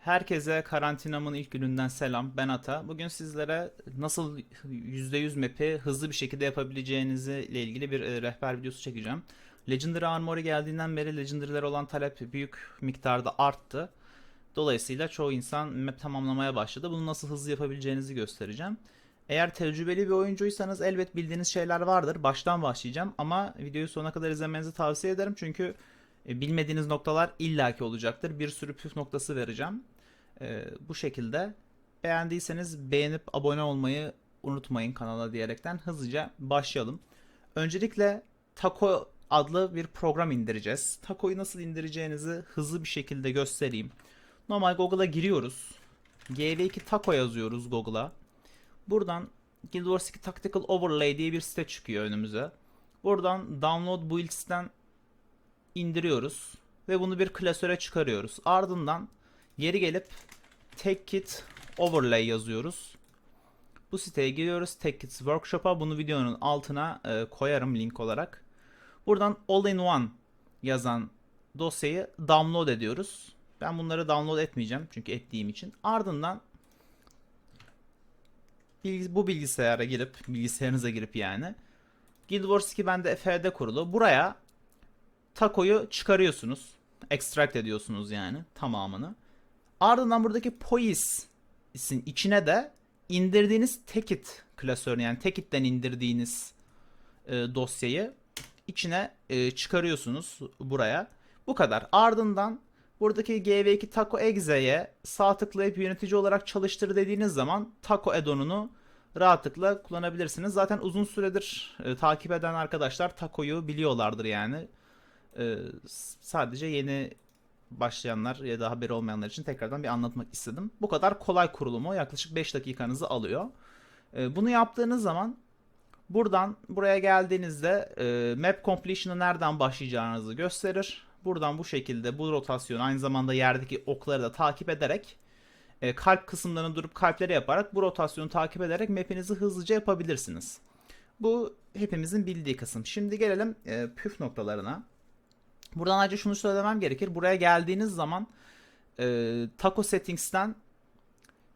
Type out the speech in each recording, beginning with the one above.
Herkese karantinamın ilk gününden selam. Ben Ata. Bugün sizlere nasıl %100 map'i hızlı bir şekilde yapabileceğinizi ile ilgili bir e, rehber videosu çekeceğim. Legendary Armory geldiğinden beri Legendary'ler olan talep büyük miktarda arttı. Dolayısıyla çoğu insan map tamamlamaya başladı. Bunu nasıl hızlı yapabileceğinizi göstereceğim. Eğer tecrübeli bir oyuncuysanız elbet bildiğiniz şeyler vardır. Baştan başlayacağım ama videoyu sonuna kadar izlemenizi tavsiye ederim. Çünkü e, bilmediğiniz noktalar illaki olacaktır. Bir sürü püf noktası vereceğim. E, bu şekilde beğendiyseniz beğenip abone olmayı unutmayın kanala diyerekten hızlıca başlayalım. Öncelikle Taco adlı bir program indireceğiz. Taco'yu nasıl indireceğinizi hızlı bir şekilde göstereyim. Normal Google'a giriyoruz. GV2 Taco yazıyoruz Google'a. Buradan Guild Wars 2 Tactical Overlay diye bir site çıkıyor önümüze. Buradan Download Builds'ten indiriyoruz ve bunu bir klasöre çıkarıyoruz. Ardından geri gelip Tech Kit Overlay yazıyoruz. Bu siteye giriyoruz. Tech Kits Workshop'a bunu videonun altına e, koyarım link olarak. Buradan All in One yazan dosyayı download ediyoruz. Ben bunları download etmeyeceğim çünkü ettiğim için. Ardından bu bilgisayara girip bilgisayarınıza girip yani Guild Wars 2 bende FD kurulu. Buraya takoyu çıkarıyorsunuz. Extract ediyorsunuz yani tamamını. Ardından buradaki Pois'in içine de indirdiğiniz Tekit klasörünü yani Tekit'ten indirdiğiniz e, dosyayı içine e, çıkarıyorsunuz buraya. Bu kadar. Ardından buradaki GV2 Taco Exe'ye sağ tıklayıp yönetici olarak çalıştır dediğiniz zaman Taco add-on'unu rahatlıkla kullanabilirsiniz. Zaten uzun süredir e, takip eden arkadaşlar Taco'yu biliyorlardır yani. S- sadece yeni başlayanlar ya da haberi olmayanlar için tekrardan bir anlatmak istedim. Bu kadar kolay kurulumu yaklaşık 5 dakikanızı alıyor. Ee, bunu yaptığınız zaman buradan buraya geldiğinizde e, map completion'ı nereden başlayacağınızı gösterir. Buradan bu şekilde bu rotasyon aynı zamanda yerdeki okları da takip ederek e, kalp kısımlarını durup kalpleri yaparak bu rotasyonu takip ederek map'inizi hızlıca yapabilirsiniz. Bu hepimizin bildiği kısım. Şimdi gelelim e, püf noktalarına. Buradan ayrıca şunu söylemem gerekir. Buraya geldiğiniz zaman e, Taco Settings'ten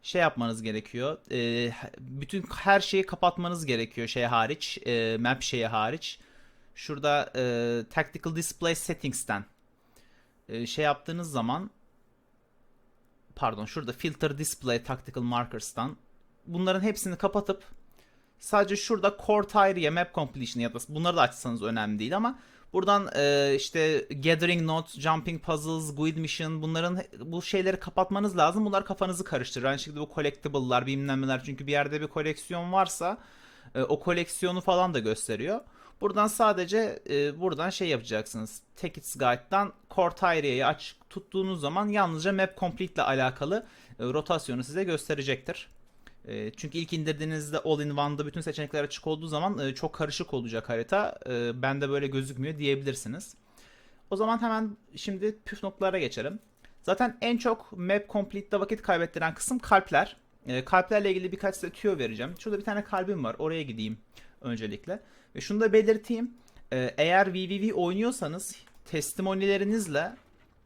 şey yapmanız gerekiyor. E, bütün her şeyi kapatmanız gerekiyor şey hariç. e, map şeyi hariç. Şurada e, Tactical Display Settings'ten e, şey yaptığınız zaman pardon şurada Filter Display Tactical Markers'tan bunların hepsini kapatıp sadece şurada Core Tire'ye Map Completion ya da bunları da açsanız önemli değil ama Buradan e, işte Gathering Notes, Jumping Puzzles, Guild Mission bunların bu şeyleri kapatmanız lazım. Bunlar kafanızı karıştırır. Aynı şekilde bu collectible'lar bilmem. Çünkü bir yerde bir koleksiyon varsa e, o koleksiyonu falan da gösteriyor. Buradan sadece e, buradan şey yapacaksınız. Tickets Guide'dan Core Tire'yi aç tuttuğunuz zaman yalnızca Map Complete ile alakalı e, rotasyonu size gösterecektir. E, çünkü ilk indirdiğinizde All in One'da bütün seçenekler açık olduğu zaman e, çok karışık olacak harita. E, bende böyle gözükmüyor diyebilirsiniz. O zaman hemen şimdi püf noktalara geçelim. Zaten en çok Map Complete'de vakit kaybettiren kısım kalpler. E, kalplerle ilgili birkaç size tüyo vereceğim. Şurada bir tane kalbim var. Oraya gideyim öncelikle. Ve şunu da belirteyim. Eğer VVV oynuyorsanız testimonilerinizle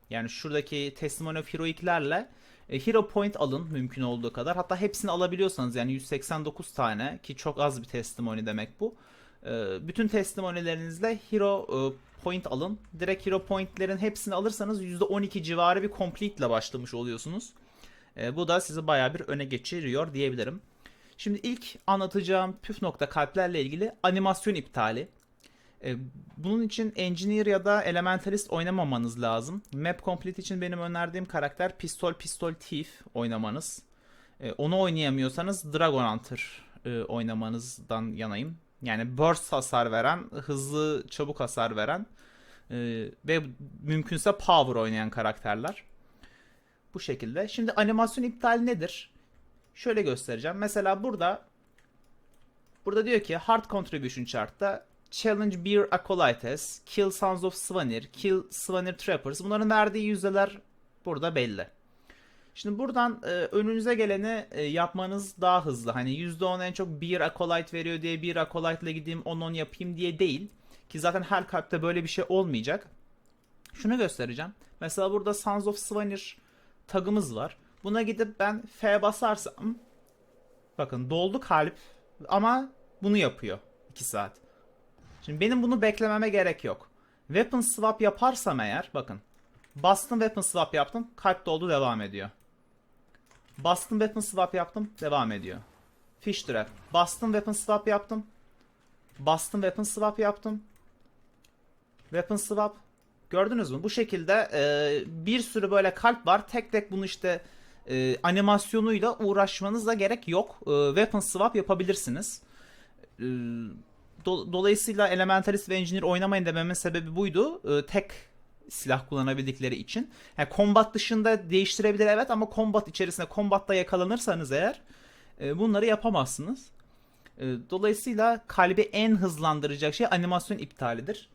yani şuradaki Testimony of Heroic'lerle e, Hero Point alın mümkün olduğu kadar. Hatta hepsini alabiliyorsanız yani 189 tane ki çok az bir testimony demek bu. E, bütün testimonilerinizle Hero e, Point alın. Direkt Hero Point'lerin hepsini alırsanız %12 civarı bir complete ile başlamış oluyorsunuz. E, bu da sizi bayağı bir öne geçiriyor diyebilirim. Şimdi ilk anlatacağım püf nokta kalplerle ilgili animasyon iptali. E, Bunun için Engineer ya da Elementalist oynamamanız lazım. Map Complete için benim önerdiğim karakter Pistol Pistol Thief oynamanız. E, Onu oynayamıyorsanız Dragon Hunter e, oynamanızdan yanayım. Yani burst hasar veren, hızlı çabuk hasar veren e, ve mümkünse power oynayan karakterler. Bu şekilde. Şimdi animasyon iptali nedir? Şöyle göstereceğim. Mesela burada burada diyor ki Hard Contribution Chart'ta Challenge Beer Acolytes, Kill Sons of Svanir, Kill Svanir Trappers. Bunların verdiği yüzdeler burada belli. Şimdi buradan e, önünüze geleni e, yapmanız daha hızlı. Hani %10 en çok Beer Acolyte veriyor diye Beer Acolyte ile gideyim 10-10 yapayım diye değil. Ki zaten her kalpte böyle bir şey olmayacak. Şunu göstereceğim. Mesela burada Sons of Svanir tagımız var. Buna gidip ben F basarsam bakın doldu kalp ama bunu yapıyor 2 saat. Şimdi benim bunu beklememe gerek yok. Weapon swap yaparsam eğer bakın bastım weapon swap yaptım kalp doldu devam ediyor. Bastım weapon swap yaptım devam ediyor. Fish trap. Bastım weapon swap yaptım. Bastım weapon swap yaptım. Weapon swap. Gördünüz mü? Bu şekilde e, bir sürü böyle kalp var. Tek tek bunu işte e, animasyonuyla uğraşmanıza gerek yok. E, weapon swap yapabilirsiniz. E, do- dolayısıyla Elementalist ve Engineer oynamayın dememin sebebi buydu. E, tek silah kullanabildikleri için. Yani combat dışında değiştirebilir evet ama combat içerisinde combat'ta yakalanırsanız eğer e, bunları yapamazsınız. E, dolayısıyla kalbi en hızlandıracak şey animasyon iptalidir.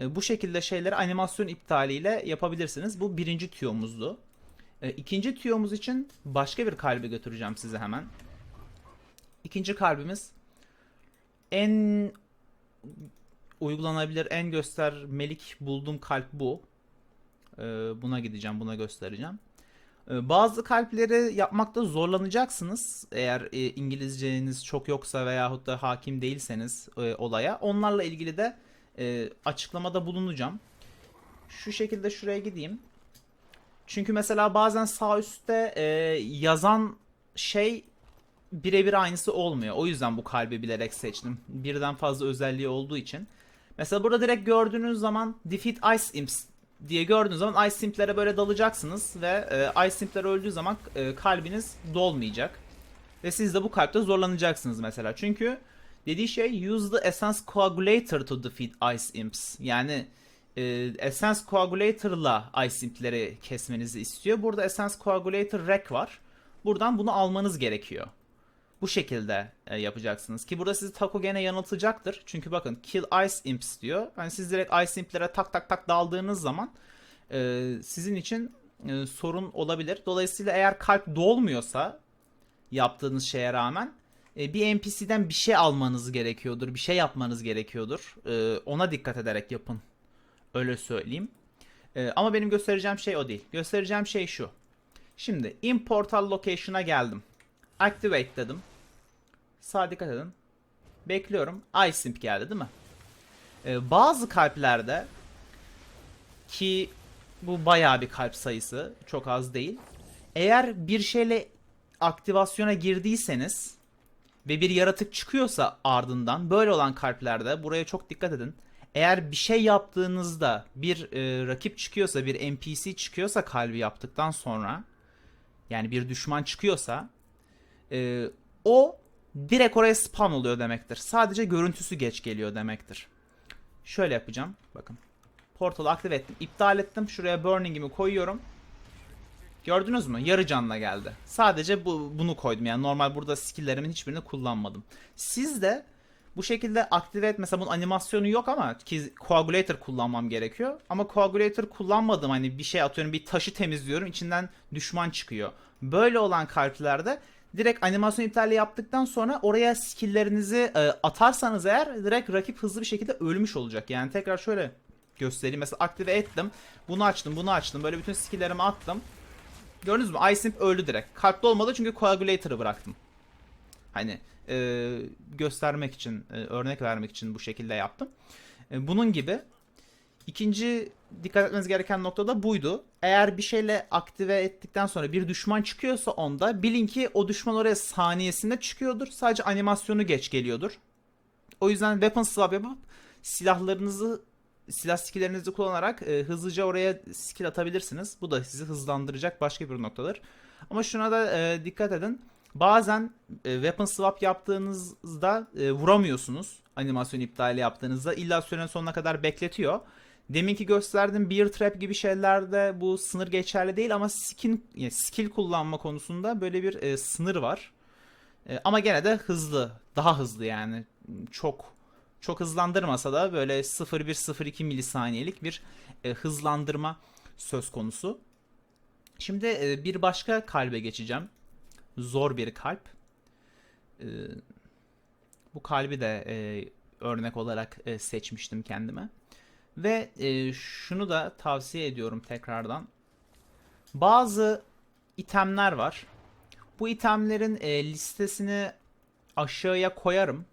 E, bu şekilde şeyleri animasyon iptaliyle yapabilirsiniz. Bu birinci tüyomuzdu. E, ikinci tüyomuz için başka bir kalbi götüreceğim size hemen. İkinci kalbimiz en uygulanabilir, en göstermelik bulduğum kalp bu. E, buna gideceğim, buna göstereceğim. E, Bazı kalpleri yapmakta zorlanacaksınız eğer e, İngilizceniz çok yoksa veyahut da hakim değilseniz e, olaya. Onlarla ilgili de e, açıklamada bulunacağım. Şu şekilde şuraya gideyim. Çünkü mesela bazen sağ üstte e, yazan şey birebir aynısı olmuyor. O yüzden bu kalbi bilerek seçtim. Birden fazla özelliği olduğu için. Mesela burada direkt gördüğünüz zaman Defeat Ice Imps diye gördüğünüz zaman Ice Simp'lere böyle dalacaksınız ve e, Ice Simp'ler öldüğü zaman e, kalbiniz dolmayacak. Ve siz de bu kalpte zorlanacaksınız mesela. Çünkü dediği şey use the Essence Coagulator to defeat Ice Imps. Yani e, Essence Coagulator'la Ice Imp'leri kesmenizi istiyor. Burada Essence Coagulator Rec var. Buradan bunu almanız gerekiyor. Bu şekilde e, yapacaksınız. Ki burada sizi Taco gene yanıltacaktır. Çünkü bakın kill ice imps diyor. Yani siz direkt ice implere tak tak tak daldığınız zaman e, sizin için e, sorun olabilir. Dolayısıyla eğer kalp dolmuyorsa yaptığınız şeye rağmen e, bir NPC'den bir şey almanız gerekiyordur. Bir şey yapmanız gerekiyordur. E, ona dikkat ederek yapın. Öyle söyleyeyim. E, ama benim göstereceğim şey o değil. Göstereceğim şey şu. Şimdi in portal location'a geldim. Activate dedim. Sağa dikkat edin. Bekliyorum. iSimp geldi değil mi? Ee, bazı kalplerde ki bu bayağı bir kalp sayısı. Çok az değil. Eğer bir şeyle aktivasyona girdiyseniz ve bir yaratık çıkıyorsa ardından böyle olan kalplerde buraya çok dikkat edin. Eğer bir şey yaptığınızda bir e, rakip çıkıyorsa, bir NPC çıkıyorsa kalbi yaptıktan sonra yani bir düşman çıkıyorsa e, o direkt oraya spawn oluyor demektir. Sadece görüntüsü geç geliyor demektir. Şöyle yapacağım. Bakın. Portalı aktif ettim. iptal ettim. Şuraya burning'imi koyuyorum. Gördünüz mü? Yarı canla geldi. Sadece bu, bunu koydum. Yani normal burada skill'lerimin hiçbirini kullanmadım. Siz de bu şekilde aktive et. Mesela bunun animasyonu yok ama ki coagulator kullanmam gerekiyor. Ama coagulator kullanmadım. Hani bir şey atıyorum bir taşı temizliyorum. içinden düşman çıkıyor. Böyle olan kalplerde direkt animasyon iptali yaptıktan sonra oraya skill'lerinizi e, atarsanız eğer direkt rakip hızlı bir şekilde ölmüş olacak. Yani tekrar şöyle göstereyim. Mesela aktive ettim. Bunu açtım, bunu açtım. Böyle bütün skill'lerimi attım. Gördünüz mü? Isimp öldü direkt. Kalpli olmadı çünkü coagulator'ı bıraktım. Hani e, göstermek için, e, örnek vermek için bu şekilde yaptım. E, bunun gibi İkinci dikkat etmeniz gereken nokta da buydu. Eğer bir şeyle aktive ettikten sonra bir düşman çıkıyorsa onda bilin ki o düşman oraya saniyesinde çıkıyordur. Sadece animasyonu geç geliyordur. O yüzden weapon swap yapıp silahlarınızı silah skilllerinizi kullanarak e, hızlıca oraya skill atabilirsiniz. Bu da sizi hızlandıracak başka bir noktadır. Ama şuna da e, dikkat edin. Bazen e, weapon swap yaptığınızda e, vuramıyorsunuz. Animasyon iptali yaptığınızda illa sürenin sonuna kadar bekletiyor. Deminki gösterdiğim beer trap gibi şeylerde bu sınır geçerli değil ama skin yani skill kullanma konusunda böyle bir e, sınır var. E, ama gene de hızlı, daha hızlı yani. Çok çok hızlandırmasa da böyle 0.1-0.2 milisaniyelik bir e, hızlandırma söz konusu. Şimdi e, bir başka kalbe geçeceğim. Zor bir kalp. E, bu kalbi de e, örnek olarak e, seçmiştim kendime. Ve e, şunu da tavsiye ediyorum tekrardan. Bazı itemler var. Bu itemlerin e, listesini aşağıya koyarım.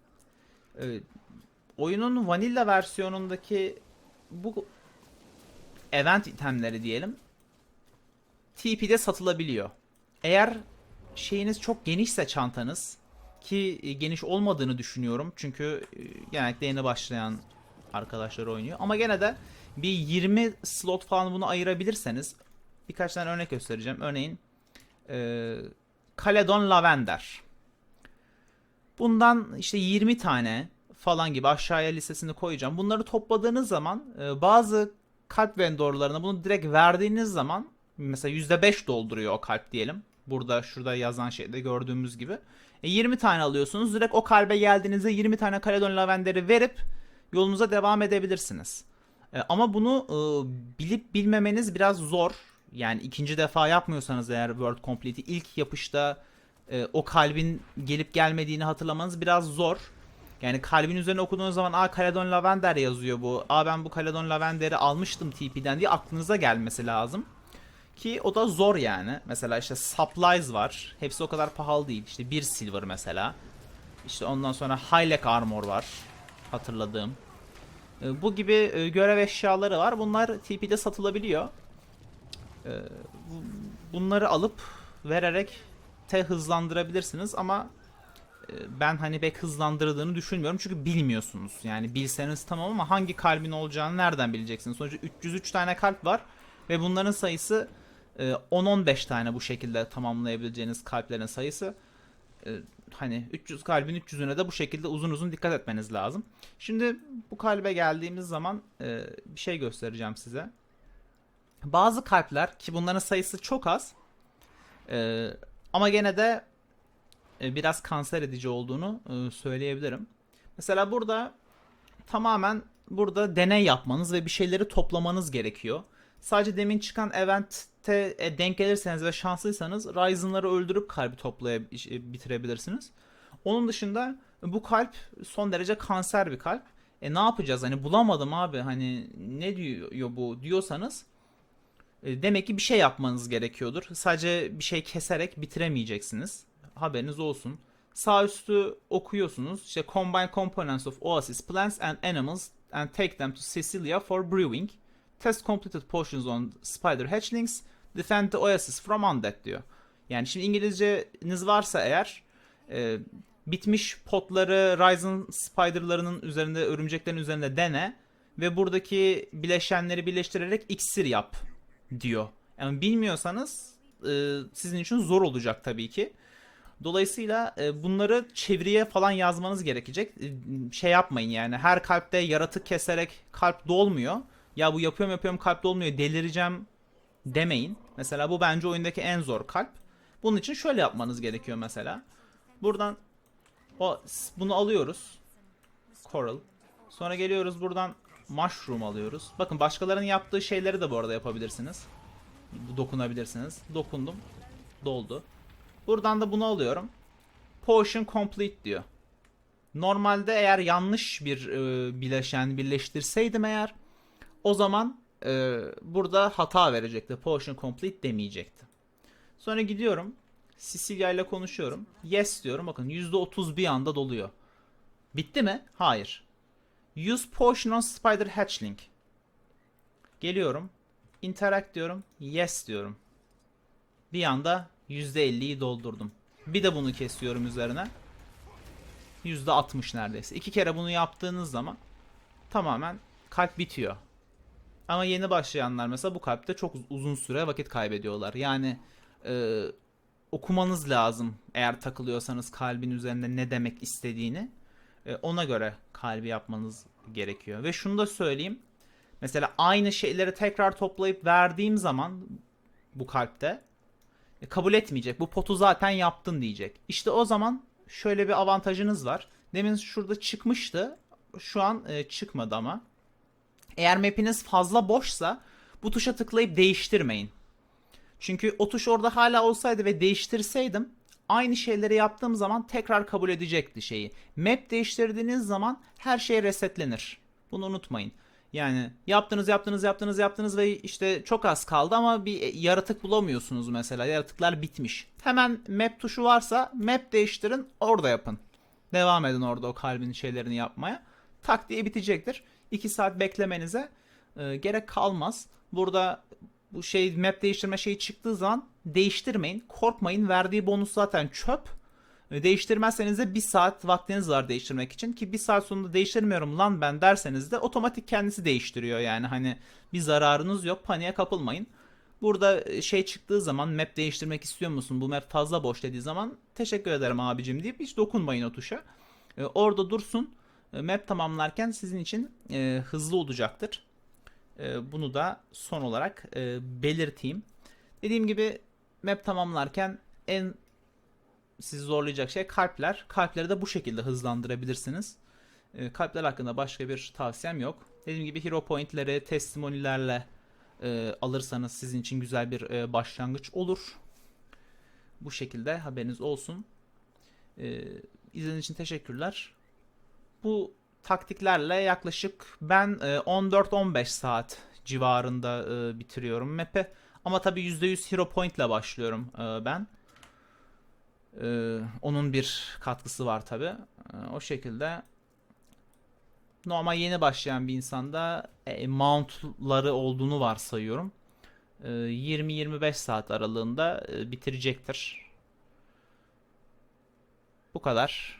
E, oyunun vanilla versiyonundaki bu event itemleri diyelim TP'de satılabiliyor. Eğer şeyiniz çok genişse çantanız ki e, geniş olmadığını düşünüyorum çünkü e, genellikle yeni başlayan arkadaşlar oynuyor ama gene de bir 20 slot falan bunu ayırabilirseniz birkaç tane örnek göstereceğim. Örneğin e, Caledon Lavender. Bundan işte 20 tane falan gibi aşağıya listesini koyacağım. Bunları topladığınız zaman e, bazı kalp vendorlarına bunu direkt verdiğiniz zaman mesela %5 dolduruyor o kalp diyelim. Burada şurada yazan şeyde gördüğümüz gibi. E, 20 tane alıyorsunuz. Direkt o kalbe geldiğinizde 20 tane Caledon Lavender'i verip yolunuza devam edebilirsiniz. E, ama bunu e, bilip bilmemeniz biraz zor. Yani ikinci defa yapmıyorsanız eğer World Complete'i ilk yapışta e, o kalbin gelip gelmediğini hatırlamanız biraz zor. Yani kalbin üzerine okuduğunuz zaman aa Caledon Lavender yazıyor bu. Aa ben bu Caledon Lavender'i almıştım TP'den diye aklınıza gelmesi lazım. Ki o da zor yani. Mesela işte supplies var. Hepsi o kadar pahalı değil. İşte bir silver mesela. İşte ondan sonra Hylek armor var. Hatırladığım. E, Bu gibi e, görev eşyaları var. Bunlar TP'de satılabiliyor. E, bu- Bunları alıp vererek te hızlandırabilirsiniz ama e, ben hani pek hızlandırdığını düşünmüyorum çünkü bilmiyorsunuz. Yani bilseniz tamam ama hangi kalbin olacağını nereden bileceksiniz? Sonuçta 303 tane kalp var ve bunların sayısı e, 10-15 tane bu şekilde tamamlayabileceğiniz kalplerin sayısı. Hani 300 kalbin 300'üne de bu şekilde uzun uzun dikkat etmeniz lazım. Şimdi bu kalbe geldiğimiz zaman e, bir şey göstereceğim size. Bazı kalpler ki bunların sayısı çok az e, ama gene de e, biraz kanser edici olduğunu e, söyleyebilirim. Mesela burada tamamen burada deney yapmanız ve bir şeyleri toplamanız gerekiyor. Sadece demin çıkan eventte e, denk gelirseniz ve şanslıysanız Ryzen'ları öldürüp kalbi toplayıp e, bitirebilirsiniz. Onun dışında bu kalp son derece kanser bir kalp. E ne yapacağız? Hani bulamadım abi. Hani ne diyor bu diyorsanız e, demek ki bir şey yapmanız gerekiyordur. Sadece bir şey keserek bitiremeyeceksiniz. Haberiniz olsun. Sağ üstü okuyorsunuz. İşte combine components of oasis plants and animals and take them to Sicilia for brewing. Test completed potions on spider hatchlings. Defend the oasis from undead diyor. Yani şimdi İngilizceniz varsa eğer e, bitmiş potları Ryzen spiderlarının üzerinde, örümceklerin üzerinde dene ve buradaki bileşenleri birleştirerek iksir yap diyor. Yani bilmiyorsanız e, sizin için zor olacak tabii ki. Dolayısıyla e, bunları çeviriye falan yazmanız gerekecek. E, şey yapmayın yani her kalpte yaratık keserek kalp dolmuyor. Ya bu yapıyorum yapıyorum kalp dolmuyor delireceğim demeyin. Mesela bu bence oyundaki en zor kalp. Bunun için şöyle yapmanız gerekiyor mesela. Buradan o bunu alıyoruz. Coral. Sonra geliyoruz buradan mushroom alıyoruz. Bakın başkalarının yaptığı şeyleri de bu arada yapabilirsiniz. Dokunabilirsiniz. Dokundum. Doldu. Buradan da bunu alıyorum. Potion complete diyor. Normalde eğer yanlış bir e, bileşen birleştirseydim eğer o zaman e, burada hata verecekti. Potion complete demeyecekti. Sonra gidiyorum. Sicilia ile konuşuyorum. Yes diyorum. Bakın %30 bir anda doluyor. Bitti mi? Hayır. Use potion on spider hatchling. Geliyorum. Interact diyorum. Yes diyorum. Bir anda %50'yi doldurdum. Bir de bunu kesiyorum üzerine. %60 neredeyse. İki kere bunu yaptığınız zaman tamamen kalp bitiyor. Ama yeni başlayanlar mesela bu kalpte çok uzun süre vakit kaybediyorlar. Yani e, okumanız lazım eğer takılıyorsanız kalbin üzerinde ne demek istediğini. E, ona göre kalbi yapmanız gerekiyor. Ve şunu da söyleyeyim. Mesela aynı şeyleri tekrar toplayıp verdiğim zaman bu kalpte e, kabul etmeyecek. Bu potu zaten yaptın diyecek. İşte o zaman şöyle bir avantajınız var. Demin şurada çıkmıştı. Şu an e, çıkmadı ama. Eğer map'iniz fazla boşsa bu tuşa tıklayıp değiştirmeyin. Çünkü o tuş orada hala olsaydı ve değiştirseydim aynı şeyleri yaptığım zaman tekrar kabul edecekti şeyi. Map değiştirdiğiniz zaman her şey resetlenir. Bunu unutmayın. Yani yaptınız yaptınız yaptınız yaptınız ve işte çok az kaldı ama bir yaratık bulamıyorsunuz mesela. Yaratıklar bitmiş. Hemen map tuşu varsa map değiştirin orada yapın. Devam edin orada o kalbin şeylerini yapmaya. Tak diye bitecektir. 2 saat beklemenize e, gerek kalmaz. Burada bu şey map değiştirme şeyi çıktığı zaman değiştirmeyin. Korkmayın. Verdiği bonus zaten çöp. E, Değiştirmezseniz de bir saat vaktiniz var değiştirmek için ki bir saat sonunda değiştirmiyorum lan ben derseniz de otomatik kendisi değiştiriyor yani hani bir zararınız yok paniğe kapılmayın. Burada e, şey çıktığı zaman map değiştirmek istiyor musun bu map fazla boş dediği zaman teşekkür ederim abicim deyip hiç dokunmayın o tuşa. E, Orada dursun map tamamlarken sizin için e, hızlı olacaktır. E, Bunu da son olarak e, belirteyim. Dediğim gibi map tamamlarken en sizi zorlayacak şey kalpler. Kalpleri de bu şekilde hızlandırabilirsiniz. E, kalpler hakkında başka bir tavsiyem yok. Dediğim gibi hero pointleri testimonilerle e, alırsanız sizin için güzel bir e, başlangıç olur. Bu şekilde haberiniz olsun. E, izlediğiniz için teşekkürler. Bu taktiklerle yaklaşık ben e, 14-15 saat civarında e, bitiriyorum map'i. Ama tabii %100 hero point ile başlıyorum e, ben. Onun bir katkısı var tabi. o şekilde normal yeni başlayan bir insanda e, mountları olduğunu varsayıyorum. Ee, 20-25 saat aralığında e, bitirecektir. Bu kadar.